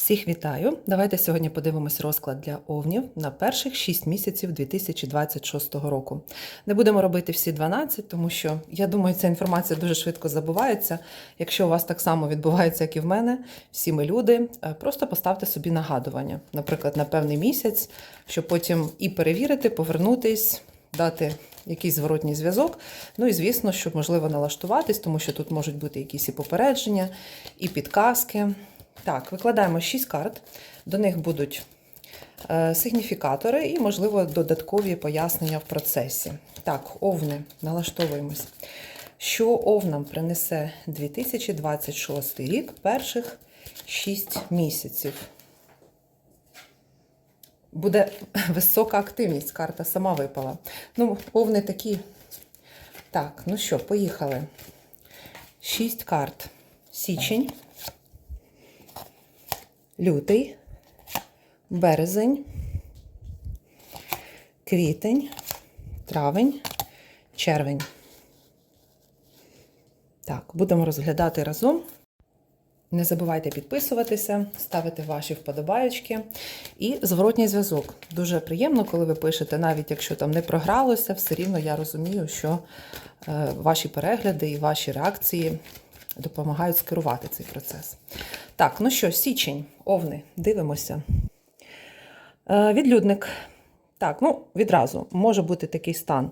Всіх вітаю! Давайте сьогодні подивимось розклад для овнів на перших 6 місяців 2026 року. Не будемо робити всі 12, тому що я думаю, ця інформація дуже швидко забувається. Якщо у вас так само відбувається, як і в мене, всі ми люди, е, просто поставте собі нагадування, наприклад, на певний місяць, щоб потім і перевірити, повернутись, дати якийсь зворотній зв'язок. Ну і звісно, щоб можливо налаштуватись, тому що тут можуть бути якісь і попередження, і підказки. Так, викладаємо 6 карт, до них будуть е, сигніфікатори і, можливо, додаткові пояснення в процесі. Так, овни, налаштовуємось. Що овнам принесе 2026 рік перших 6 місяців? Буде висока активність, карта сама випала. Ну, овни такі. Так, ну що, поїхали. 6 карт. Січень лютий, березень, квітень, травень, червень. Так, будемо розглядати разом. Не забувайте підписуватися, ставити ваші вподобаючки і зворотній зв'язок. Дуже приємно, коли ви пишете, навіть якщо там не програлося, все рівно я розумію, що е, ваші перегляди і ваші реакції допомагають скерувати цей процес. Так, ну що, січень, овни, дивимося. Е, Відлюдник. Так, ну, відразу може бути такий стан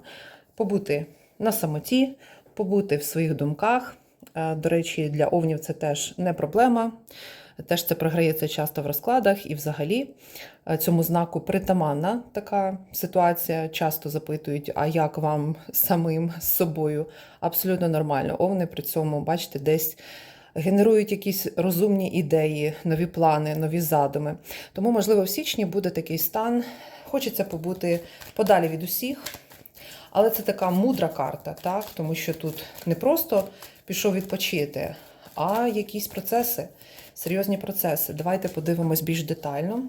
побути на самоті, побути в своїх думках. Е, До речі, для овнів це теж не проблема. Теж це програється часто в розкладах, і взагалі е, цьому знаку притаманна така ситуація. Часто запитують, а як вам самим з собою? Абсолютно нормально. Овни при цьому, бачите, десь генерують якісь розумні ідеї, нові плани, нові задуми. Тому, можливо, в січні буде такий стан. Хочеться побути подалі від усіх. Але це така мудра карта, так? тому що тут не просто пішов відпочити, а якісь процеси, серйозні процеси. Давайте подивимось більш детально.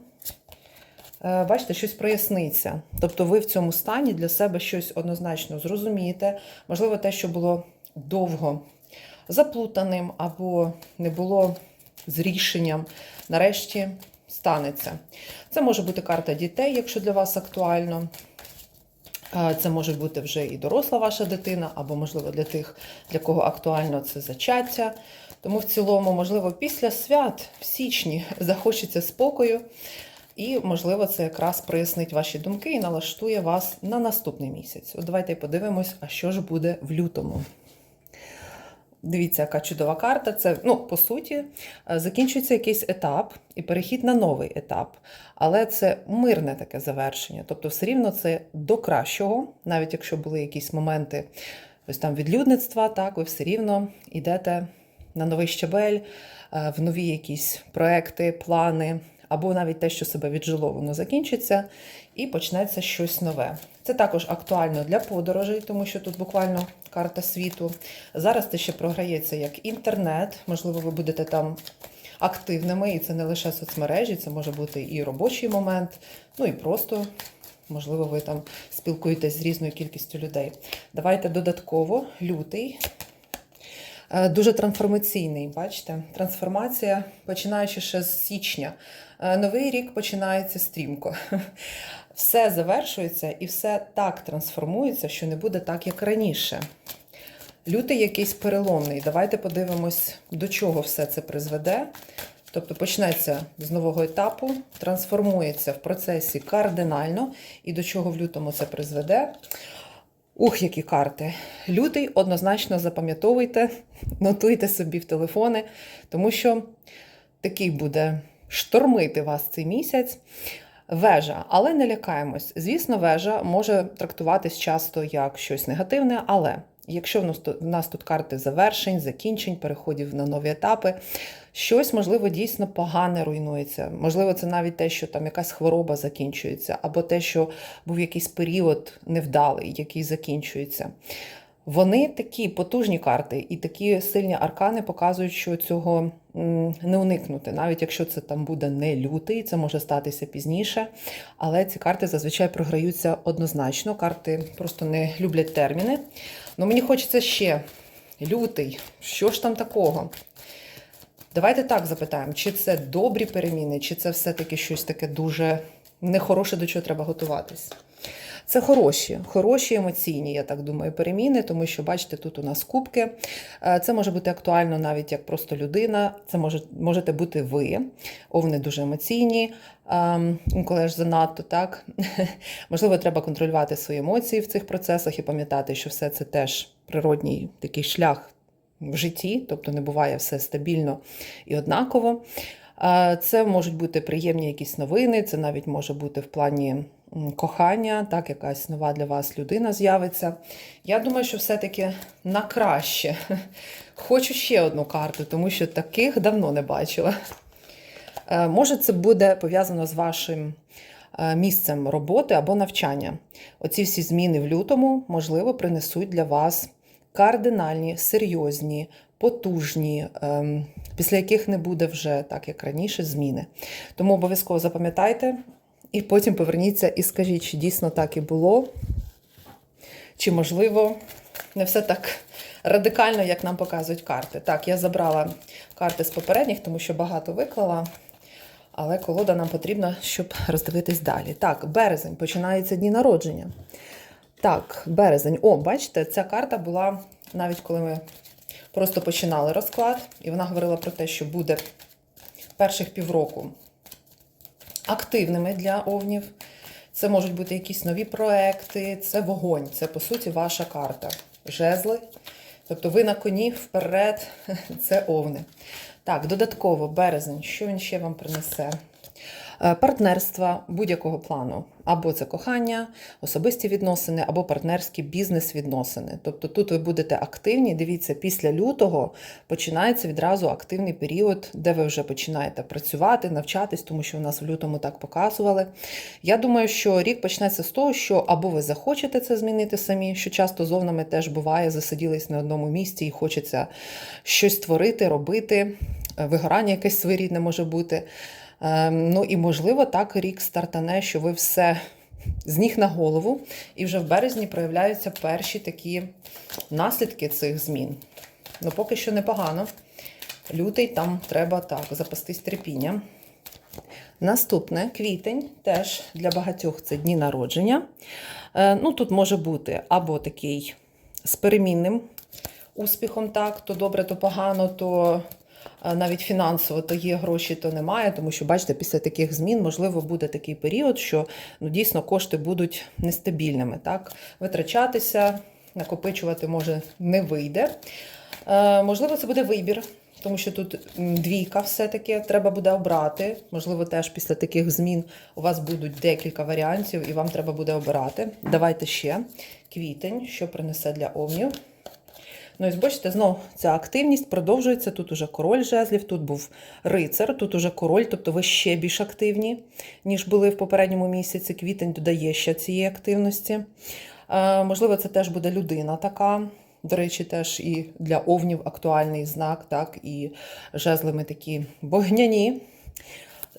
Е, Бачите, щось проясниться. Тобто ви в цьому стані для себе щось однозначно зрозумієте. Можливо, те, що було довго заплутаним або не було з рішенням, нарешті станеться. Це може бути карта дітей, якщо для вас актуально. Це може бути вже і доросла ваша дитина, або, можливо, для тих, для кого актуально це зачаття. Тому в цілому, можливо, після свят в січні захочеться спокою, і, можливо, це якраз прояснить ваші думки і налаштує вас на наступний місяць. От давайте подивимось, а що ж буде в лютому. Дивіться, яка чудова карта. Це, ну, по суті, е, закінчується якийсь етап і перехід на новий етап. Але це мирне таке завершення. Тобто, все рівно це до кращого, навіть якщо були якісь моменти ось там відлюдництва, так, ви все рівно йдете на новий щабель, е, в нові якісь проекти, плани, або навіть те, що себе віджило, воно закінчиться, і почнеться щось нове. Це також актуально для подорожей, тому що тут буквально карта світу. Зараз це ще програється як інтернет, можливо, ви будете там активними, і це не лише соцмережі, це може бути і робочий момент, ну і просто. Можливо, ви там спілкуєтесь з різною кількістю людей. Давайте додатково лютий. Е, Дуже трансформаційний, бачите? Трансформація, починаючи ще з січня. Е, Новий рік починається стрімко. Все завершується і все так трансформується, що не буде так, як раніше. Лютий якийсь переломний. Давайте подивимось, до чого все це призведе. Тобто почнеться з нового етапу, трансформується в процесі кардинально, і до чого в лютому це призведе. Ух, які карти. Лютий однозначно запам'ятовуйте, нотуйте собі в телефони, тому що такий буде штормити вас цей місяць. Вежа, але не лякаємось. Звісно, вежа може трактуватись часто як щось негативне, але якщо в нас тут- карти завершень, закінчень, переходів на нові етапи, щось, можливо, дійсно погане руйнується. Можливо, це навіть те, що там якась хвороба закінчується, або те, що був якийсь період невдалий, який закінчується. Вони такі потужні карти і такі сильні аркани показують, що цього не уникнути. Навіть якщо це там буде не лютий, це може статися пізніше. Але ці карти зазвичай програються однозначно. Карти просто не люблять терміни. Ну мені хочеться ще лютий. Що ж там такого? Давайте так запитаємо, чи це добрі переміни, чи це все-таки щось таке дуже нехороше, до чого треба готуватись. Це хороші, хороші емоційні, я так думаю, переміни, тому що, бачите, тут у нас кубки. Е, Це може бути актуально навіть як просто людина. Це може, можете бути ви. Овни дуже емоційні, ем, інколи аж занадто так. Можливо, треба контролювати свої емоції в цих процесах і пам'ятати, що все це теж природній такий шлях в житті, тобто не буває все стабільно і однаково. Це можуть бути приємні якісь новини, це навіть може бути в плані кохання, так, якась нова для вас людина з'явиться. Я думаю, що все-таки на краще. Хочу ще одну карту, тому що таких давно не бачила. Е, Може, це буде пов'язано з вашим е, місцем роботи або навчання. Оці всі зміни в лютому, можливо, принесуть для вас кардинальні, серйозні, потужні, ем, після яких не буде вже так, як раніше, зміни. Тому обов'язково запам'ятайте і потім поверніться і скажіть, чи дійсно так і було, чи можливо не все так радикально, як нам показують карти. Так, я забрала карти з попередніх, тому що багато виклала. Але колода нам потрібна, щоб роздивитись далі. Так, березень починаються дні народження. Так, березень. О, бачите, ця карта була навіть коли ми просто починали розклад, і вона говорила про те, що буде перших півроку активними для овнів. Це можуть бути якісь нові проекти, це вогонь, це по суті ваша карта. Жезли. Тобто ви на коні вперед, це овни. Так, додатково березень, що він ще вам принесе? Е, Партнерства будь-якого плану. Або це кохання, особисті відносини, або партнерські бізнес-відносини. Тобто тут ви будете активні. Дивіться, після лютого починається відразу активний період, де ви вже починаєте працювати, навчатись, тому що у нас в лютому так показували. Я думаю, що рік почнеться з того, що або ви захочете це змінити самі, що часто з овнами теж буває, засиділись на одному місці і хочеться щось творити, робити. Е, Вигорання якесь своєрідне може бути. Ем, Ну і можливо, так рік стартане, що ви все з ніг на голову, і вже в березні проявляються перші такі наслідки цих змін. Ну, поки що непогано. Лютий там треба так запастись терпінням. Наступне квітень теж для багатьох це дні народження. Е, Ну, тут може бути або такий з перемінним успіхом, так, то добре, то погано, то навіть фінансово то є гроші, то немає. Тому що, бачите, після таких змін можливо буде такий період, що ну, дійсно кошти будуть нестабільними. Так? Витрачатися, накопичувати може не вийде. Е, можливо, це буде вибір. Тому що тут двійка все-таки треба буде обрати. Можливо, теж після таких змін у вас будуть декілька варіантів, і вам треба буде обирати. Давайте ще квітень, що принесе для овнів. Ну, і бачите, знову ця активність продовжується. Тут уже король жезлів, тут був рицар, тут уже король, тобто ви ще більш активні, ніж були в попередньому місяці. Квітень додає ще цієї активності. Е, можливо, це теж буде людина така. До речі, теж і для овнів актуальний знак, так, і жезлими такі вогняні.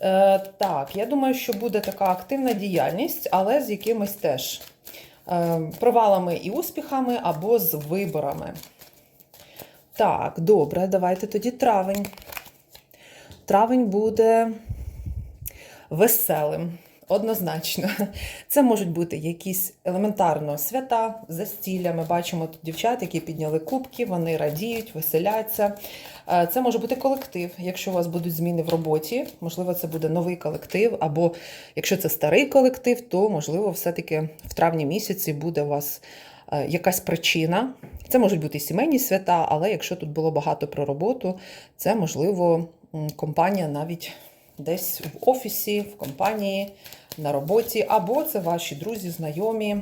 Е, так, я думаю, що буде така активна діяльність, але з якимись теж е, провалами і успіхами або з виборами. Так, добре, давайте тоді травень. Травень буде веселим. Однозначно, це можуть бути якісь елементарно свята, застілля. Ми бачимо тут дівчат, які підняли кубки, вони радіють, веселяться. Е, Це може бути колектив. Якщо у вас будуть зміни в роботі, можливо, це буде новий колектив, або якщо це старий колектив, то можливо, все-таки в травні місяці буде у вас якась причина. Це можуть бути сімейні свята, але якщо тут було багато про роботу, це можливо компанія навіть десь в офісі, в компанії, на роботі, або це ваші друзі, знайомі.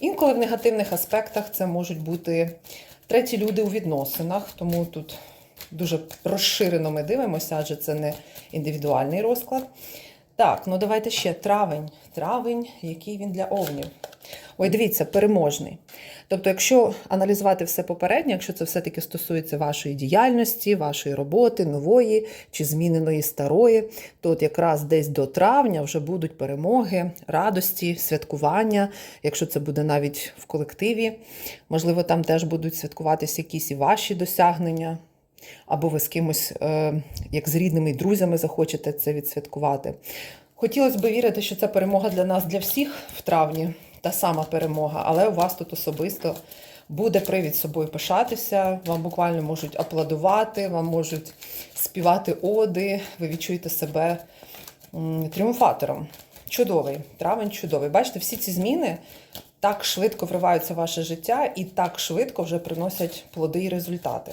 Інколи в негативних аспектах це можуть бути треті люди у відносинах, тому тут дуже розширено ми дивимося, адже це не індивідуальний розклад. Так, ну давайте ще травень. Травень, який він для овнів. Ой, дивіться, переможний. Тобто, якщо аналізувати все попереднє, якщо це все-таки стосується вашої діяльності, вашої роботи, нової чи зміненої старої, то от якраз десь до травня вже будуть перемоги, радості, святкування, якщо це буде навіть в колективі, можливо, там теж будуть святкуватися якісь і ваші досягнення. або ви з кимось, е, як з рідними і друзями, захочете це відсвяткувати. Хотілося б вірити, що це перемога для нас, для всіх в травні, та сама перемога, але у вас тут особисто буде привід собою пишатися. Вам буквально можуть аплодувати, вам можуть співати оди, ви відчуєте себе тріумфатором. Чудовий, травень чудовий. Бачите, всі ці зміни так швидко вриваються в ваше життя і так швидко вже приносять плоди і результати.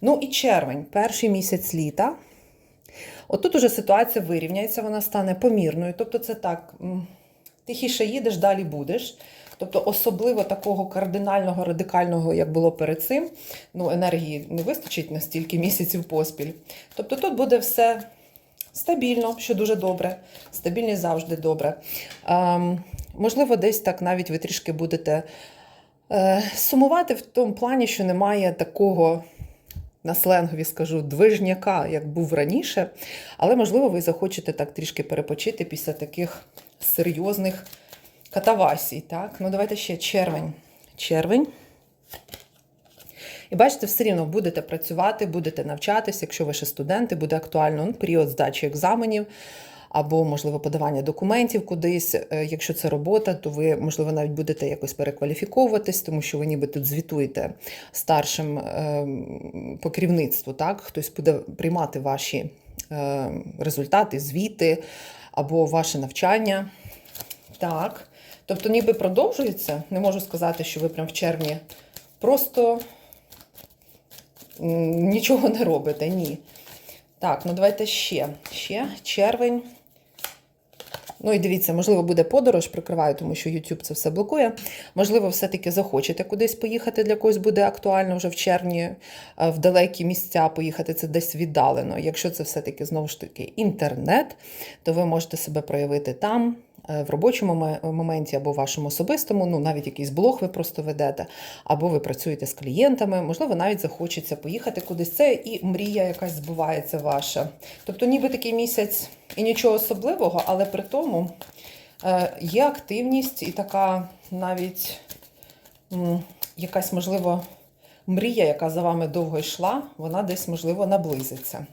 Ну і червень, перший місяць літа. Отут уже ситуація вирівняється, вона стане помірною. Тобто, це так, тихіше їдеш, далі будеш. Тобто, особливо такого кардинального, радикального, як було перед цим, ну, енергії не вистачить на стільки місяців поспіль. Тобто тут буде все стабільно, що дуже добре. Стабільність завжди добре. Ем, можливо, десь так навіть ви трішки будете е, сумувати в тому плані, що немає такого. На сленгові скажу движняка, як був раніше, але можливо ви захочете так трішки перепочити після таких серйозних катавасій. Так? Ну, давайте ще червень. Червень. І бачите, все рівно будете працювати, будете навчатися, якщо ви ще студенти, буде актуально ну, період здачі екзаменів. Або, можливо, подавання документів кудись. Е, Якщо це робота, то ви, можливо, навіть будете якось перекваліфіковуватись, тому що ви ніби тут звітуєте старшим е, по керівництву. Так? Хтось буде приймати ваші е, результати, звіти або ваше навчання. Так. Тобто, ніби продовжується. Не можу сказати, що ви прям в червні просто нічого не робите. Ні. Так, ну давайте ще. Ще червень. Ну і дивіться, можливо, буде подорож, прикриваю, тому що YouTube це все блокує. Можливо, все-таки захочете кудись поїхати, для когось буде актуально вже в червні, е, в далекі місця поїхати, це десь віддалено. Якщо це все-таки знову ж таки інтернет, то ви можете себе проявити там. Е, В робочому моменті або в вашому особистому, ну навіть якийсь блог ви просто ведете, або ви працюєте з клієнтами, можливо, навіть захочеться поїхати кудись. Це і мрія якась збувається ваша. Тобто, ніби такий місяць і нічого особливого, але при тому е, є активність і така навіть якась, можливо, мрія, яка за вами довго йшла, вона десь, можливо, наблизиться.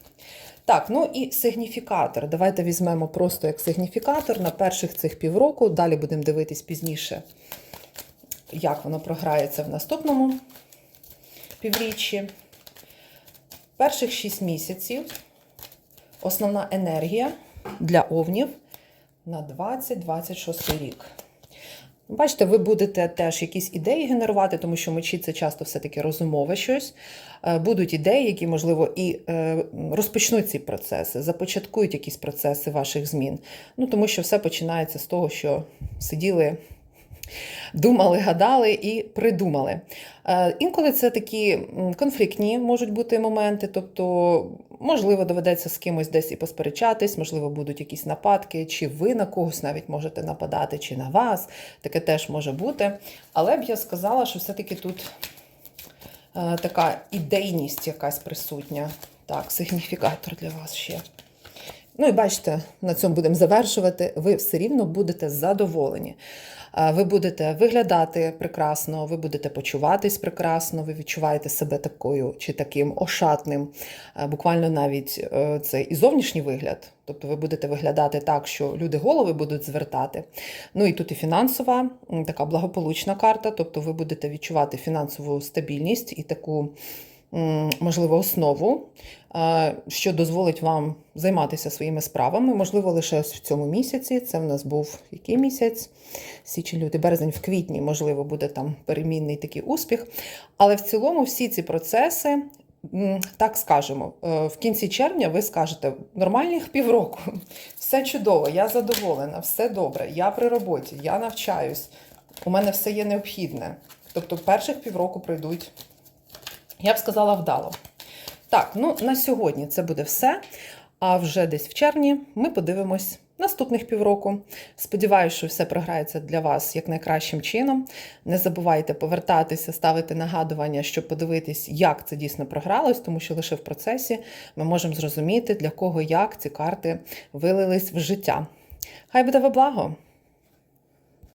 Так, ну і сигніфікатор. Давайте візьмемо просто як сигніфікатор на перших цих півроку. Далі будемо дивитись пізніше, як воно програється в наступному півріччі. Перших 6 місяців основна енергія для овнів на 2026 рік. Бачите, ви будете теж якісь ідеї генерувати, тому що мечі це часто все-таки розумове щось. Е, Будуть ідеї, які, можливо, і е, розпочнуть ці процеси, започаткують якісь процеси ваших змін. Ну, тому що все починається з того, що сиділи думали, гадали і придумали. Е, Інколи це такі конфліктні можуть бути моменти, тобто, можливо, доведеться з кимось десь і посперечатись, можливо, будуть якісь нападки, чи ви на когось навіть можете нападати, чи на вас. Таке теж може бути. Але б я сказала, що все-таки тут е, така ідейність якась присутня. Так, сигніфікатор для вас ще. Ну і бачите, на цьому будемо завершувати. Ви все рівно будете задоволені. Ви будете виглядати прекрасно, ви будете почуватись прекрасно, ви відчуваєте себе такою чи таким ошатним. Буквально навіть е, це і зовнішній вигляд. Тобто ви будете виглядати так, що люди голови будуть звертати. Ну і тут і фінансова, така благополучна карта, тобто ви будете відчувати фінансову стабільність і таку можливо, основу, е, що дозволить вам займатися своїми справами. Можливо, лише в цьому місяці. Це в нас був який місяць? Січень, лютий, березень, в квітні, можливо, буде там перемінний такий успіх. Але в цілому всі ці процеси. Так скажемо, е, в кінці червня ви скажете нормальних півроку, все чудово, я задоволена, все добре, я при роботі, я навчаюсь, у мене все є необхідне. Тобто перших півроку пройдуть я б сказала вдало. Так, ну на сьогодні це буде все. А вже десь в червні ми подивимось наступних півроку. Сподіваюся, що все програється для вас як найкращим чином. Не забувайте повертатися, ставити нагадування, щоб подивитись, як це дійсно програлось, тому що лише в процесі ми можемо зрозуміти, для кого як ці карти вилились в життя. Хай буде во благо!